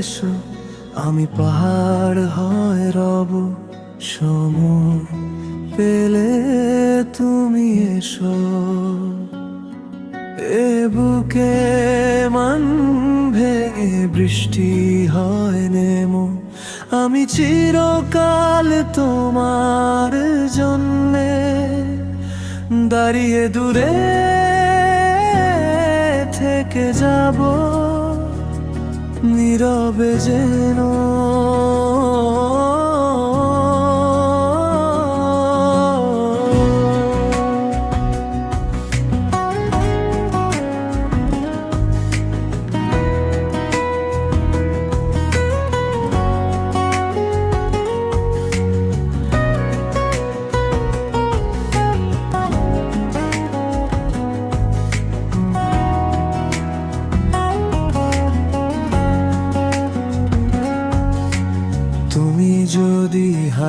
এসো আমি পাহাড় হয় রব, সম পেলে তুমি এসো। এ বুকে মান ভেঙে বৃষ্টি হয় নেমো, আমি চিরকাল তোমার জন্যে দাঁড়িয়ে দূরে থেকে যাব নীরবে যেন।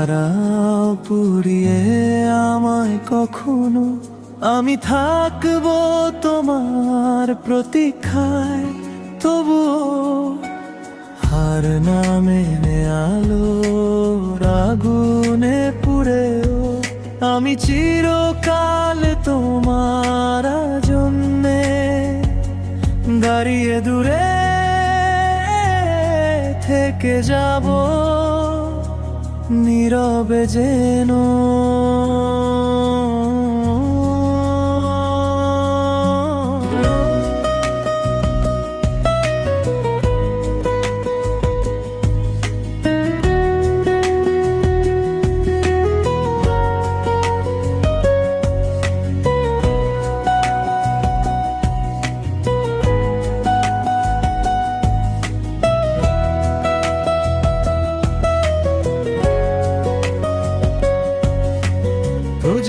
হারাও পুড়িয়ে আমায় কখনো, আমি থাকব তোমার প্রতীক্ষায়, তবুও হার না মেনে আলো আগুনে পুড়েও, আমি চিরকাল তোমার জন্যে দাঁড়িয়ে দূরে থেকে যাব। নীরবে যেন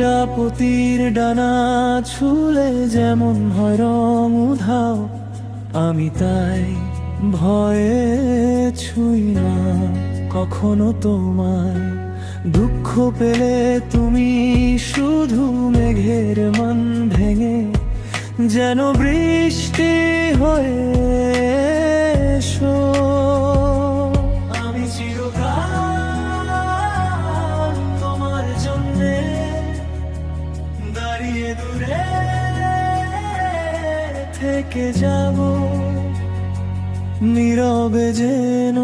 প্রজাপতির ডানা ছুলে যেমন হয় রং উধাও, আমি তাই ভয়ে ছুঁই না। কখনো তোমায় দুঃখ পেলে তুমি শুধু মেঘের মন ভেঙে, যেন বৃষ্টি হয়ে থেকে যাব নীরবে যেন